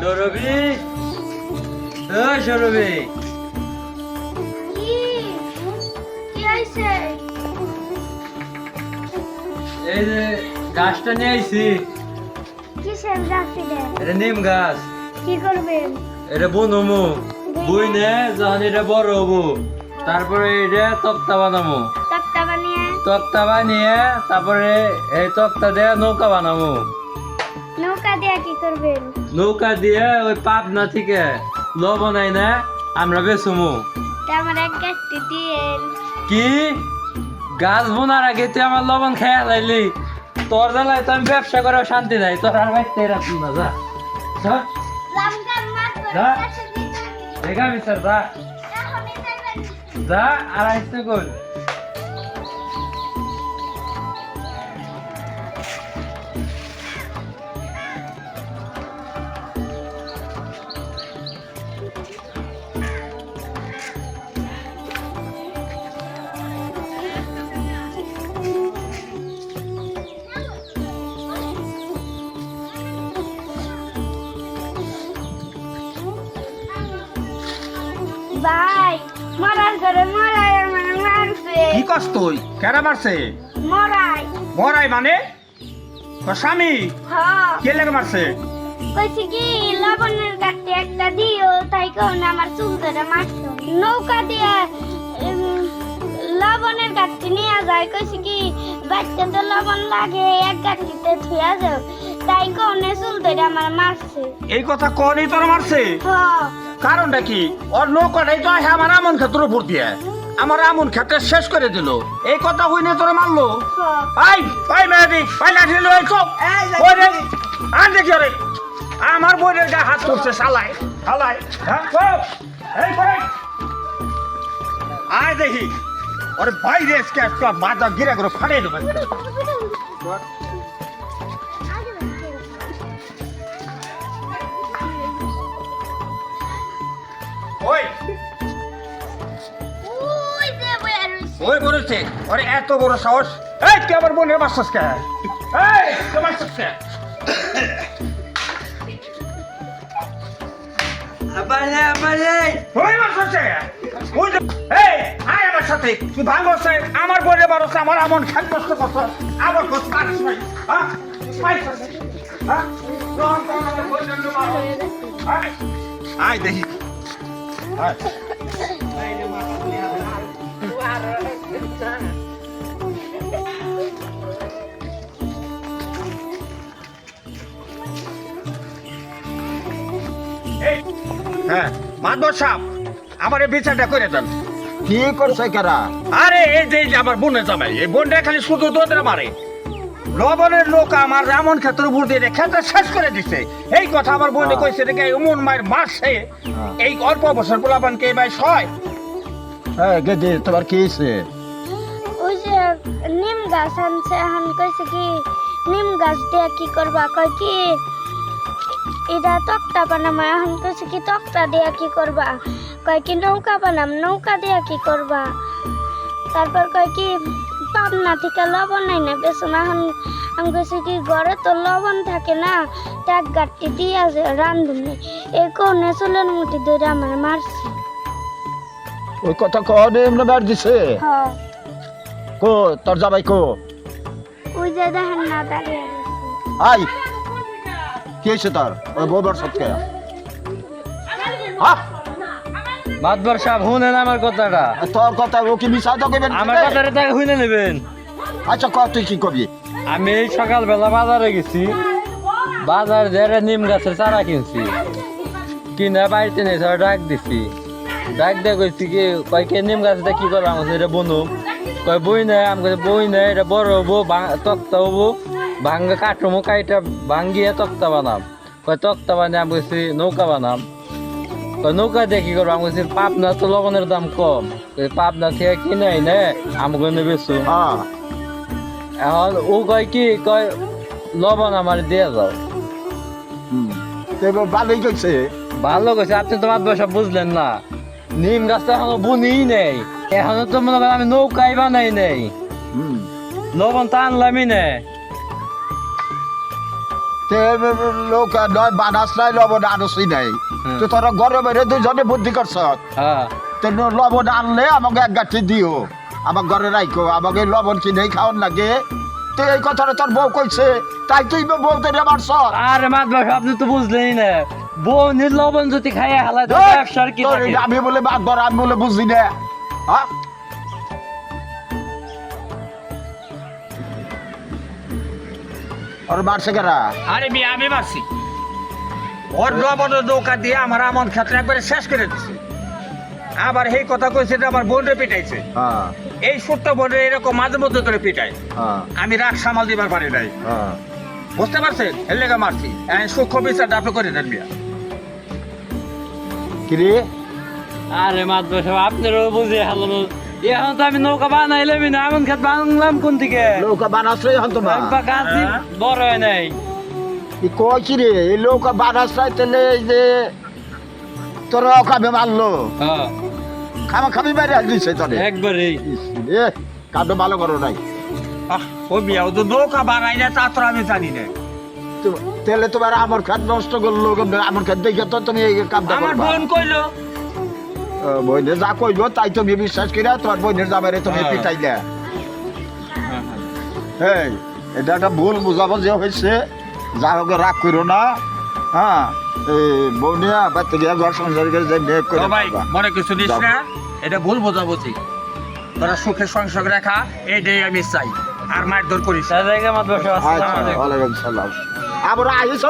সৌরভী? সৌরভী। এই যে গাছটা নিয়ে আইছি এটা? নিম গাছ। কি করবেন? এটা বনমু। বুই নে যখন এটা বড় হব। তারপরে এটা তক্তা বানামু তক্তা বানিয়ে? তক্তা বানিয়ে তারপরে এই তক্তা দিয়ে নৌকা বানামু নৌকা দিয়ে কি করবেন? নৌকা দিয়ে ওই পাবনা থেকে লবণ না আমরা বেচুমু। তা আমার এক গাছটি দিয়েন। কি? গাছ বোনার আগে তুই আমার লবণ খেয়ে লাইলি। তোর জ্বালায় তো আমি ব্যবসা করে শান্তি নাই তোর আর বাইতে রাখুন না যা। যা। যা। দেখা যা যা আর আসতে কর ভাই মরার ঘরে মরাই আমার মারছে। কি কস তুই? কেরা মারছে? মরাই। মরাই মানে? তোর স্বামী? হ। কে লেগে মারছে? কইছি কি লবণের গাছটি একটা দিও তাই কোন আমার চুল ধরে মারছো। নৌকা দিয়ে লবণের গাছটি নিয়ে যায়। কইছি কি বাচ্চা তো লবণ লাগে এক গাছটিতে থুয়া যাও। তাই কোন চুল ধরে আমার মারছে। এই কথা কনই তোর মারছে? হ। কারণটা কি? ওর নৌকাটাই তো আসে আমার আমন ক্ষেত্র উপর দিয়ে। আমার আমন ক্ষেত্রে শেষ করে দিল। এই কথা হইনে তোর মারলো? আই আই মেয়েদি আই লাঠি লই চোপ ওই রে আন দেখি রে আমার বইয়ের গা হাত করছে শালাই শালাই হ্যাঁ এই করে। আয় দেখি। ওরে বাইরে এসকে একটা মাথা গিরা করে ফাটিয়ে দেবে। ওই বলেছে ওরে এত বড় সাহস। এই তুই আমার বোনের মারছিস কে? এই তুই মারছিস কে? আবারে আবারে ওই মারছিস কে ওই এই আয় আমার সাথে। তুই ভাঙছ আমার বোনের মারছ আমার এমন খেল কষ্ট করছ আমার হ্যাঁ? হ্যাঁ? আয়। আয় দেখি। আয় এই, হ্যাঁ মাধব সাপ আমার এই বিচারটা করে দেন। কি করছে কেরা? আরে এই যে আমার বোনের জামাই এই বোনটা খালি শুধু দোদরা মারে। লবণের লোক আমার এমন ক্ষেত্র উপর দিয়ে ক্ষেত্রে শেষ করে দিছে। এই কথা আমার বোনে হ্যাঁ। কইছে এমন মায়ের মারছে হ্যাঁ। এই অল্প বছর পোলাপানকে এই ভাই সয়। হ্যাঁ গেদি তোমার কি গাছ আনছে এখন কইছে কি নিম গাছ দিয়ে কি করবা? কয় কি এটা তক্তা বানাম। এখন কইছে কি তক্তা দিয়ে কি করবা? কয় কি নৌকা বানাম নৌকা দিয়ে কি করবা? তারপর কয় কি পাবনা থেকে লবণ নাই না বেসন এখন আমি কইছি কি ঘরে তো লবণ থাকে না ট্যাগ গাঠটি দিয়ে আছে রান্ধুনি এই কোনে চুলের মুঠি ধরে আমার মারছে। ওই কথা কনে এমনি মার দিছে? হ্যাঁ। কো তোর যাবাই কো? ওই যে দেখেন না দাঁড়িয়ে আই কি হয়েছে তার? ওই বউবার সবকে মাতবার সাহেব শুনেন আমার কথাটা। তোর কথা ও কি মিশা তো কইবেন আমার কথাটা তাকে শুনে নেবেন। আচ্ছা ক তুই কি কবি? আমি এই সকালবেলা বাজারে গেছি। বাজার যেরে নিম গাছের চারা কিনছি। কিনে বাড়িতে নিয়ে ডাক দিছি। ডাক দিয়ে কইছি কি কয় কে নিম গাছটা কি করব আমার এটা বনু কয় বই নাই আমি কইছি বই নাই এটা বড় হব তক্তা হব। ভাঙ্গা কাঠমো কাইটা ভাঙ্গিয়ে তক্তা বানাম। কয় তক্তা বানিয়ে আমি কইছি নৌকা বানাম। কয় নৌকা দেখি করব? আমি কইছি পাবনা তো লবণের দাম কম। পাবনা থেকে কিনে নে আমি কই বেশু হ্যাঁ। এখন ও কয় কি কয় লবণ আমার দিয়ে যাও ভালোই গেছে ভালো কইছে আপনি তো মাত সব বুঝলেন না। নিম গাছটা এখনও বুনি নেই। এখনও তো মনে করেন আমি নৌকাই বানাই নেই। লবণ তো আনলামই নে। লোক নয় বানাস নাই লবণ আনসই নাই। তো তোরা ঘরে দুজনে বুদ্ধি করছ। হ্যাঁ। লবণ আনলে আমাকে এক গাঠি দিও। আমার ঘরে রাখো আমাকে লবণ কিনেই খাওয়ান লাগে। তো এই কথাটা তোর বউ কইছে তাই তুই বউ তোরে মারছ। আরে মাতবার আপনি তো বুঝলেনই না। বউ নির্লবণ যদি খাইয়া হালা ব্যবসার কি আমি বলে বাদবার আমি বলে বুঝি না। ওর মারছে কেরা? আরে আমি মারছি। ওর লবণ দিয়ে আমার আমন ক্ষেত্রে একবারে শেষ করে দিচ্ছে আবার এই কথা কইছে যে আমার বোনরে পিটাইছে। হ্যাঁ এই ছোট্ট বোনের এরকম মাঝে মধ্যে করে পিটায়। হ্যাঁ আমি রাগ সামাল দিবার পারি নাই। হ্যাঁ বুঝতে পারছেন? এর লেগে মারছি। সূক্ষ্ম বিচারটা আপনি করে দেন মিয়া। কিরে? আরে সাহেব আপনারও বুঝে হালানো এখন তো আমি নৌকা বানাইলাম না এমন খেত বাংলাম কোন দিকে? নৌকা বানাসলে হন তোমার? একবার গাছি হ্যাঁ? বড় হয় নাই। ই কয় কি রে এই নৌকা বানাসলাই তেলে এই যে তোরা ওখানে মারলো। হ্যাঁ। খামা খামি বাইরে দিছে তোরে একবারেই। এ কাণ্ড ভালো করো নাই। আহ, ও মিয়া ও তো নৌকা বানাই না তা তো আমি জানি না। তো- তেলে তোমার আমার খাত নষ্ট করল আমার খাত দেখে তো তুমি এই কামটা আমার বোন কইলো। বইনে যা কইব তাই তুমি বিশ্বাস করিয়া তোমার বইনের যাবারে তুমি হ্যাঁ। পিটাইলে। এই এটা একটা ভুল বুঝাবুঝি হয়েছে যা হোক রাগ করো না। হ্যাঁ এই বৌনিয়া বাড়তে গিয়া ঘর সংসার করে যে মেয়ে করে। মনে কিছু নিস না? এটা ভুল বোঝাবুঝি তোরা সুখে সংসার রেখা এইটাই আমি চাই। আর মারধর করিস আচ্ছা আসসালামু আলাইকুম। ওয়ালাইকুম সালাম। আবার আহিস